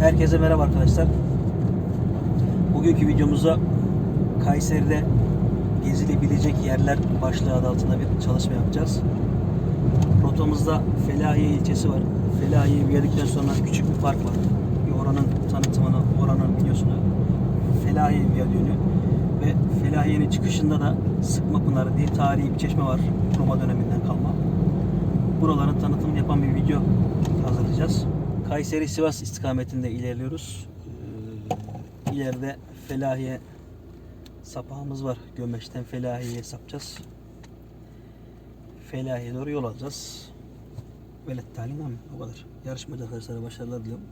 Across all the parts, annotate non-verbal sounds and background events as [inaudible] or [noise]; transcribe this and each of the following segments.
Herkese merhaba arkadaşlar. Bugünkü videomuzda Kayseri'de gezilebilecek yerler başlığı adı altında bir çalışma yapacağız. Rotamızda Felahiye ilçesi var. Felahiye'yi yürüdükten sonra küçük bir park var. Bir oranın tanıtımını, oranın videosunu Felahiye Viyadüğü'nü ve Felahiye'nin çıkışında da Sıkma Pınarı diye tarihi bir çeşme var. Roma döneminden kalma. Buraların tanıtımını yapan bir video hazırlayacağız. Kayseri Sivas istikametinde ilerliyoruz. Ee, ileride Felahiye sapağımız var. Gömeç'ten Felahiye'ye sapacağız. Felahiye doğru yol alacağız. Velet talim mi? O kadar. Yarışmacı arkadaşlara başarılar diliyorum.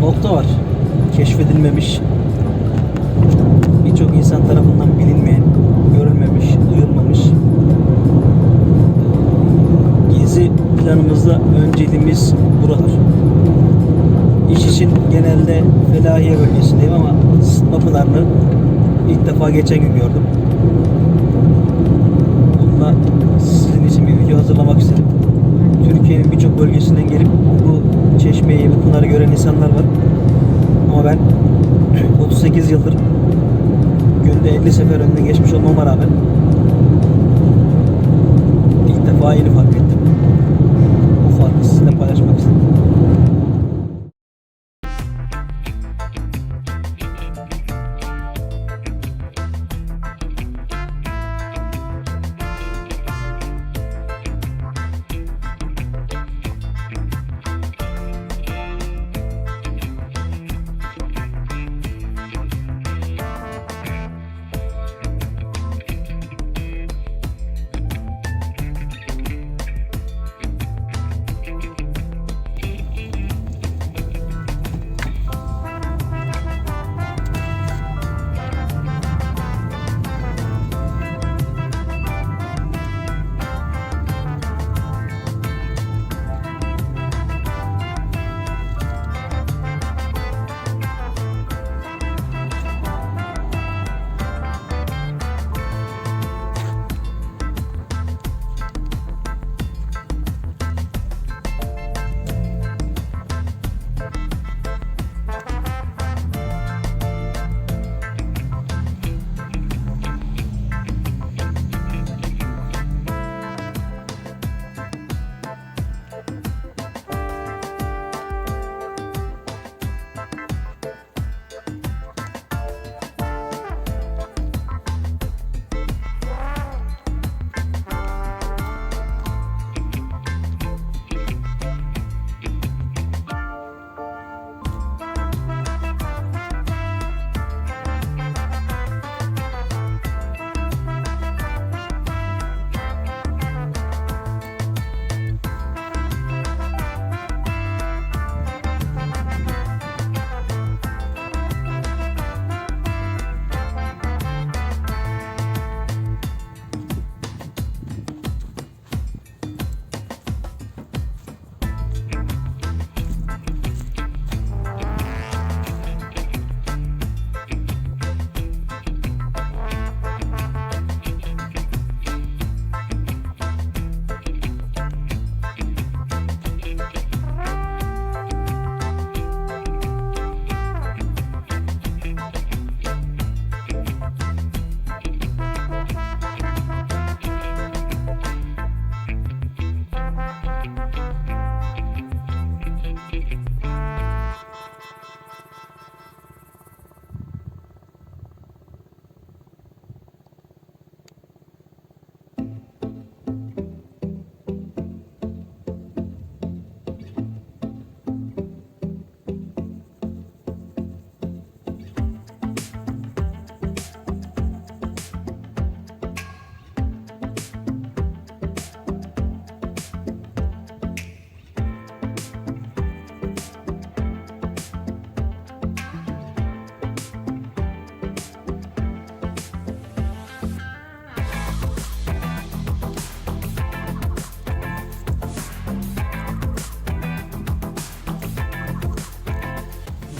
Nokta var. Keşfedilmemiş. Birçok insan tarafından bilinmeyen, görülmemiş, duyulmamış. Gezi planımızda önceliğimiz buralar. İş için genelde Felahiye bölgesindeyim ama Sıtma Pınarı'nı ilk defa geçen gün gördüm. Bununla sizin için bir video hazırlamak istedim. Türkiye'nin birçok bölgesinden gelip çeşmeyi, bu pınarı gören insanlar var. Ama ben 38 yıldır günde 50 sefer önüne geçmiş olmama rağmen ilk defa yeni fark ettim. Bu farkı sizinle paylaşmak istedim.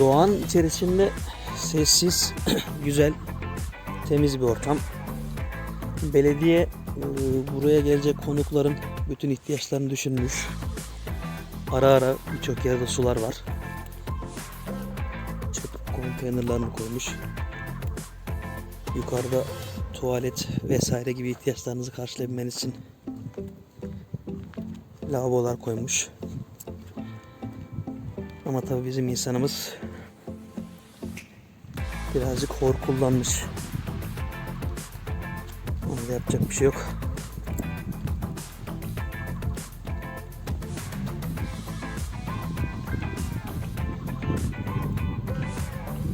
Doğanın içerisinde sessiz, [clears throat] güzel, temiz bir ortam. Belediye e, buraya gelecek konukların bütün ihtiyaçlarını düşünmüş. Ara ara birçok yerde sular var. Çöp konteynerlarını koymuş. Yukarıda tuvalet vesaire gibi ihtiyaçlarınızı karşılayabilmeniz için lavabolar koymuş. Ama tabii bizim insanımız birazcık hor kullanmış. Da yapacak bir şey yok.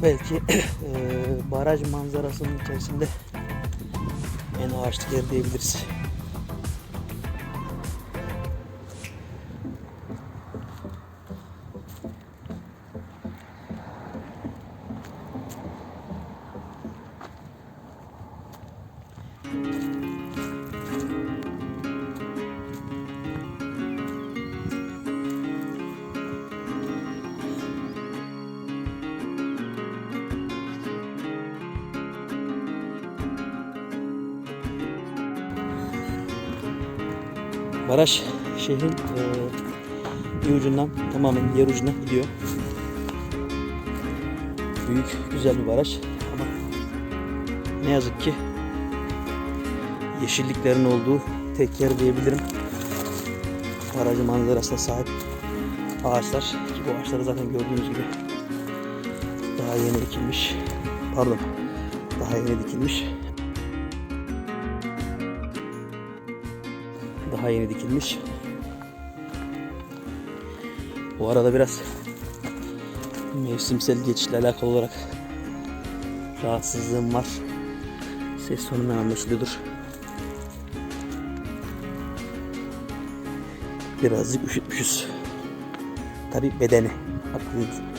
Belki eee, [clears throat] baraj manzarasının içerisinde en ağaçlık yer diyebiliriz. Şehrin eee, bir ucundan tamamen diğer ucuna gidiyor. Büyük, güzel bir baraj ama ne yazık ki yeşilliklerin olduğu tek yer diyebilirim. Barajın manzarasına sahip ağaçlar ki bu ağaçlar zaten gördüğünüz gibi daha yeni dikilmiş. Pardon, daha yeni dikilmiş. Daha yeni dikilmiş. Bu arada biraz mevsimsel geçişle alakalı olarak rahatsızlığım var. Ses tonundan anlaşılıyordur. Birazcık üşütmüşüz. Tabi bedeni. Aklınız.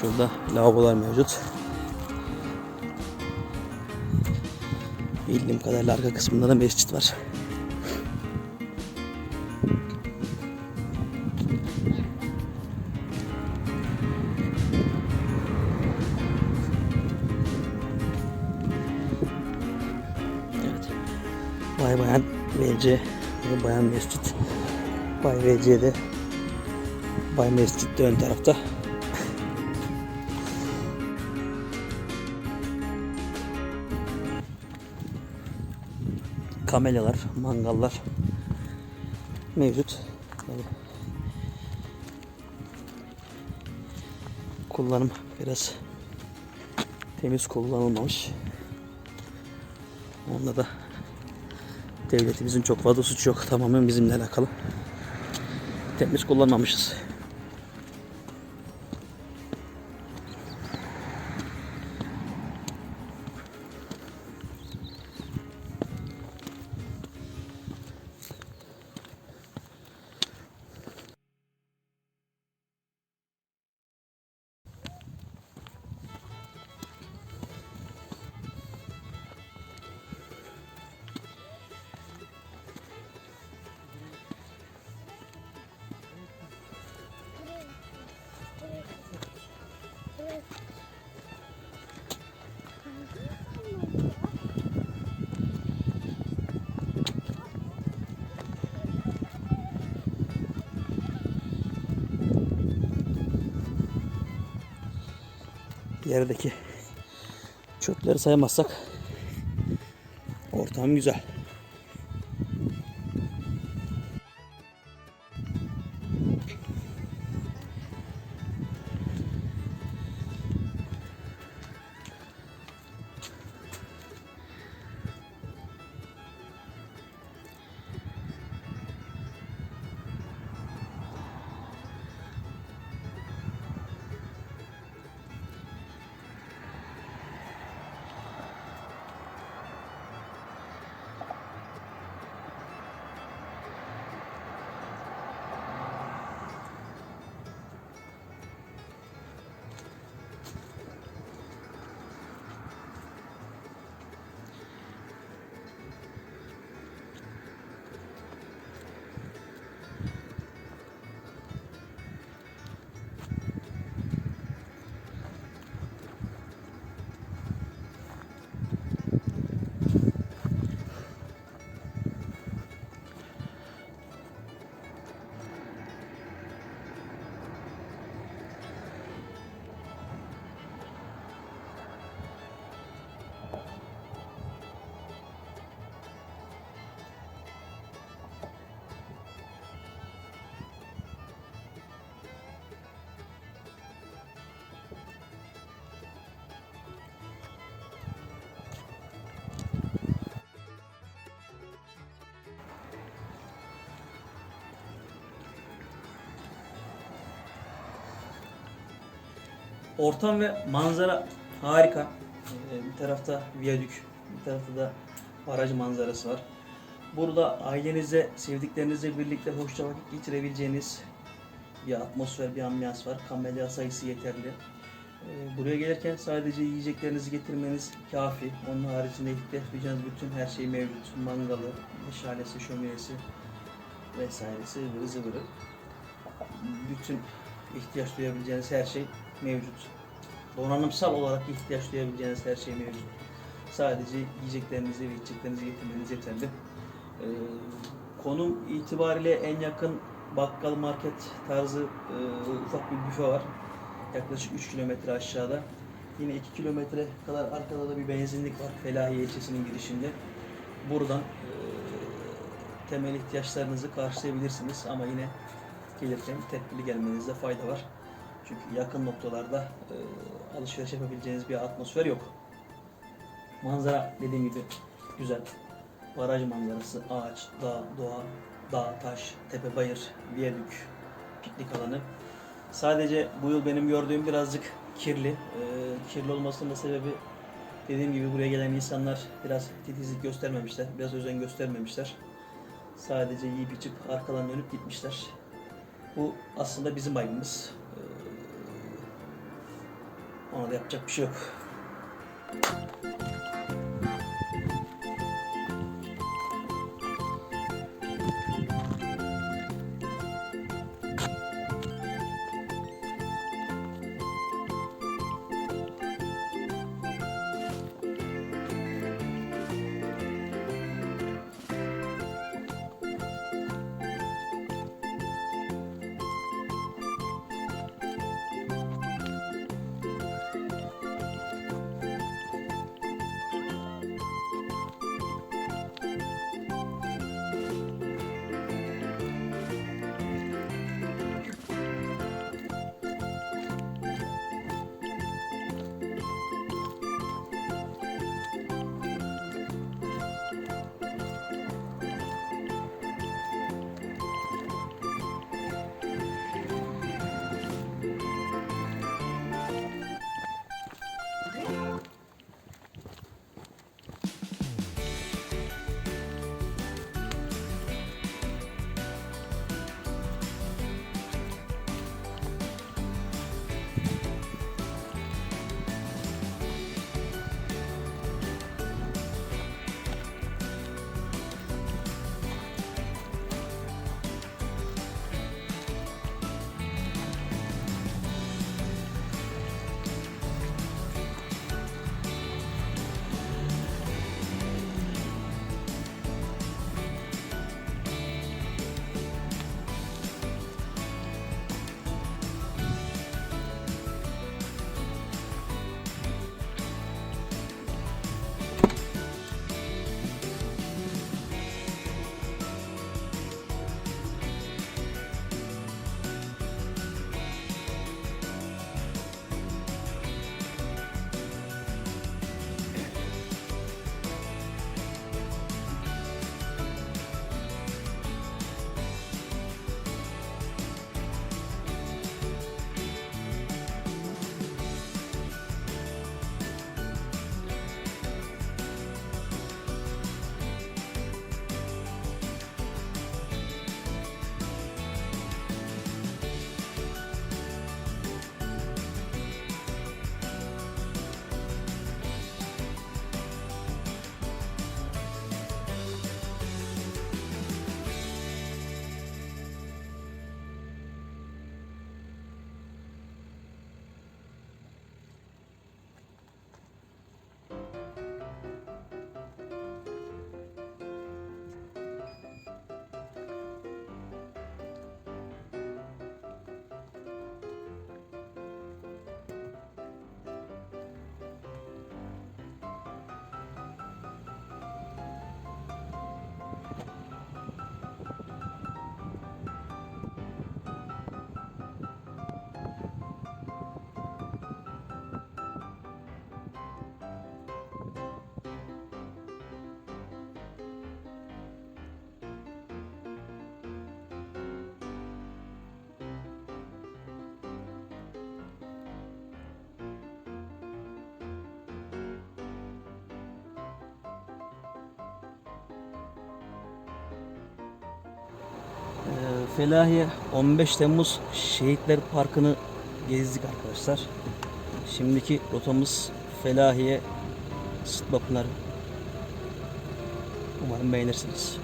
Şurada lavabolar mevcut. Bildiğim kadarıyla arka kısmında da mescit var. Evet. Bay Bayan VC ve Bayan Mescit. Bay VC'de Bay Mescit de ön tarafta. Kamelyalar, mangallar mevcut. Yani kullanım biraz temiz kullanılmamış. Onda da devletimizin çok fazla suçu yok. Tamamen bizimle alakalı. Temiz kullanmamışız. Yerdeki çöpleri saymazsak ortam güzel. Ortam ve manzara harika. Ee, Bir tarafta viyadük, bir tarafta da baraj manzarası var. Burada ailenizle, sevdiklerinizle birlikte hoşça vakit geçirebileceğiniz bir atmosfer, bir ambiyans var. Kamelya sayısı yeterli. Ee, Buraya gelirken sadece yiyeceklerinizi getirmeniz kafi. Onun haricinde ihtiyaç duyacağınız bütün her şey mevcut. Mangalı, meşalesi, şöminesi vesairesi, ıvırı zıvırı. Bütün ihtiyaç duyabileceğiniz her şey mevcut. Donanımsal olarak ihtiyaç duyabileceğiniz her şey mevcut. Sadece yiyeceklerinizi ve içeceklerinizi getirmeniz yeterli. Ee, konum itibariyle en yakın bakkal market tarzı e, ufak bir büfe var. Yaklaşık 3 kilometre aşağıda. Yine 2 kilometre kadar arkada da bir benzinlik var Felahiye ilçesinin girişinde. Buradan e, temel ihtiyaçlarınızı karşılayabilirsiniz ama yine gelirken tedbirli gelmenizde fayda var. Çünkü yakın noktalarda e, alışveriş yapabileceğiniz bir atmosfer yok. Manzara dediğim gibi güzel. Baraj manzarası, ağaç, dağ, doğa, dağ, taş, tepe, bayır, viyadük, piknik alanı. Sadece bu yıl benim gördüğüm birazcık kirli. Ee, kirli olmasının da sebebi dediğim gibi buraya gelen insanlar biraz titizlik göstermemişler, biraz özen göstermemişler. Sadece yiyip içip arkadan dönüp gitmişler. Bu aslında bizim ayıbımız. Ee, ona da yapacak bir şey yok. Felahiye 15 Temmuz Şehitler Parkı'nı gezdik arkadaşlar. Şimdiki rotamız Felahiye Sıtma Pınarı. Umarım beğenirsiniz.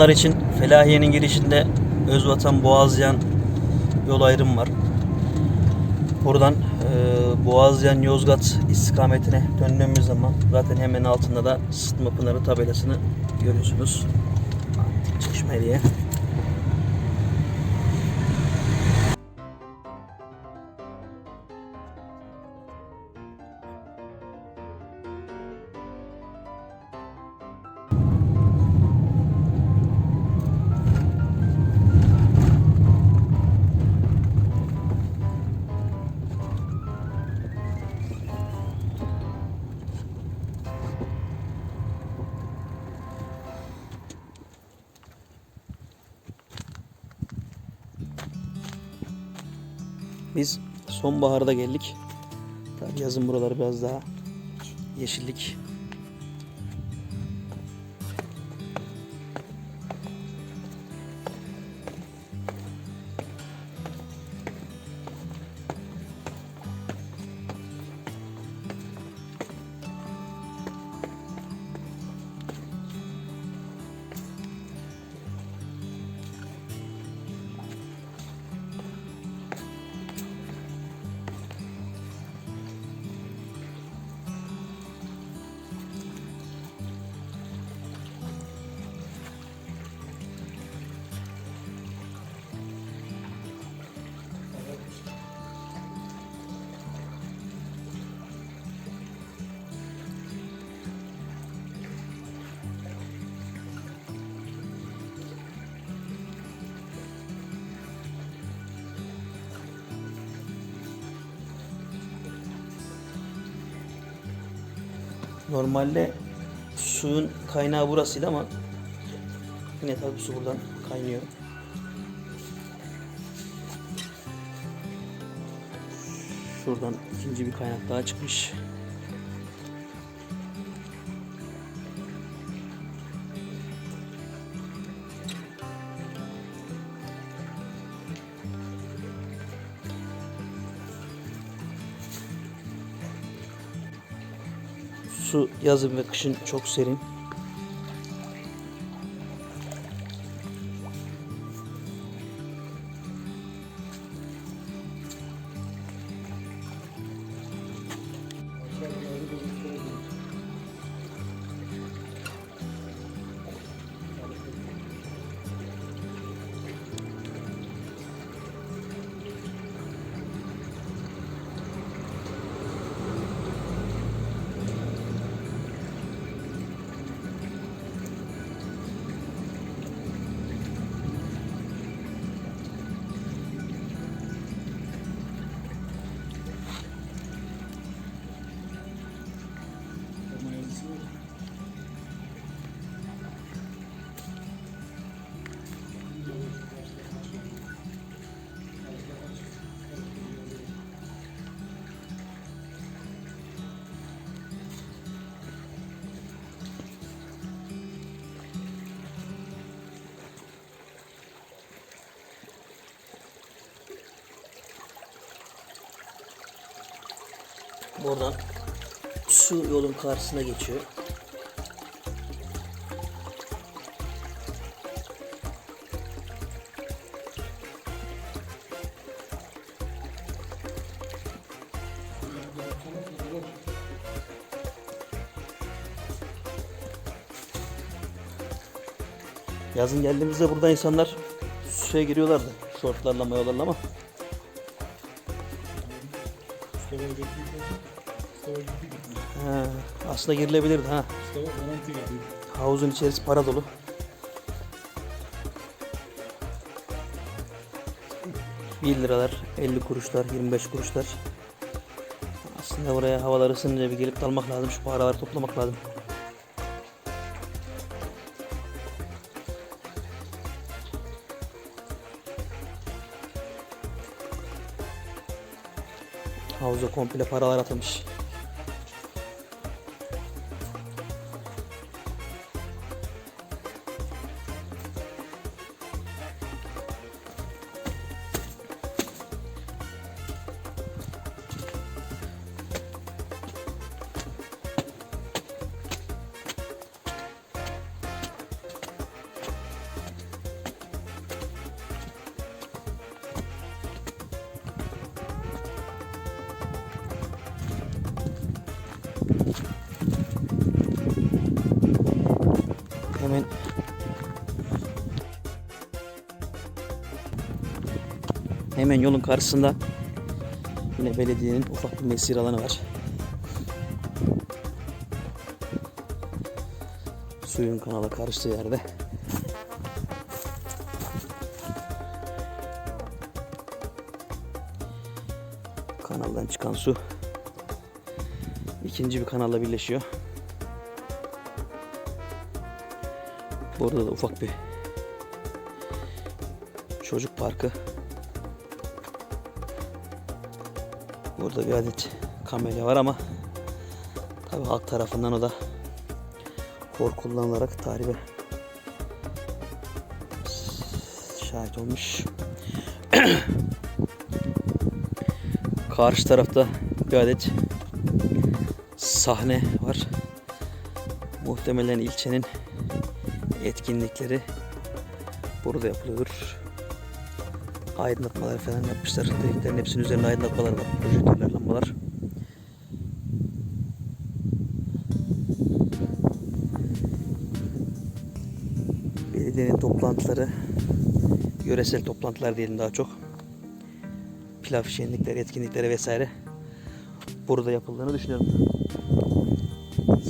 Pınar için Felahiye'nin girişinde Özvatan Boğazyan yol ayrımı var. Buradan e, Boğazyan Yozgat istikametine döndüğümüz zaman zaten hemen altında da Sıtma Pınarı tabelasını görüyorsunuz. Antik Çeşme sonbaharda geldik. Tabii yazın buraları biraz daha yeşillik. Normalde suyun kaynağı burasıydı ama yine tabii su buradan kaynıyor. Şuradan ikinci bir kaynak daha çıkmış. Su yazın ve kışın çok serin. Buradan su yolun karşısına geçiyor. Yazın geldiğimizde burada insanlar suya giriyorlardı. Şortlarla mayolarla ama Ha, aslında girilebilirdi ha. Mustafa 16 gitti. Havuzun içerisi para dolu. Bir liralar, 50 kuruşlar, 25 kuruşlar. Aslında buraya havalar ısınınca bir gelip dalmak lazım. Şu paraları toplamak lazım. Havuza komple paralar atılmış. Hemen yolun karşısında yine belediyenin ufak bir mesir alanı var. Suyun kanala karıştığı yerde. Kanaldan çıkan su ikinci bir kanalla birleşiyor. Burada da ufak bir çocuk parkı. Burada bir adet kamelya var ama tabi halk tarafından o da kor kullanılarak tahribe şahit olmuş. [clears throat] Karşı tarafta bir adet sahne var. Muhtemelen ilçenin etkinlikleri burada yapılıyordur. Aydınlatmalar falan yapmışlar. Direklerin hepsinin üzerinde aydınlatmalar var. Projektörler, lambalar. Belediyenin toplantıları, yöresel toplantılar diyelim daha çok. Pilav şenlikleri, etkinlikleri vesaire burada yapıldığını düşünüyorum.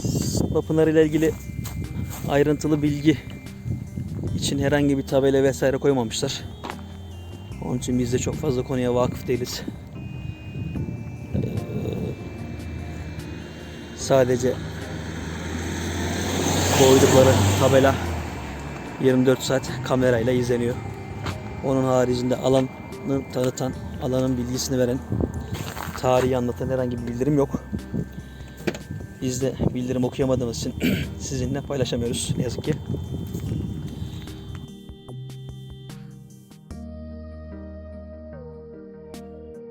Sıtma ile ilgili ayrıntılı bilgi için herhangi bir tabela vesaire koymamışlar. Onun için biz de çok fazla konuya vakıf değiliz. Ee, sadece koydukları tabela 24 saat kamerayla izleniyor. Onun haricinde alanı tanıtan, alanın bilgisini veren, tarihi anlatan herhangi bir bildirim yok. Biz de bildirim okuyamadığımız için [clears throat] sizinle paylaşamıyoruz ne yazık ki.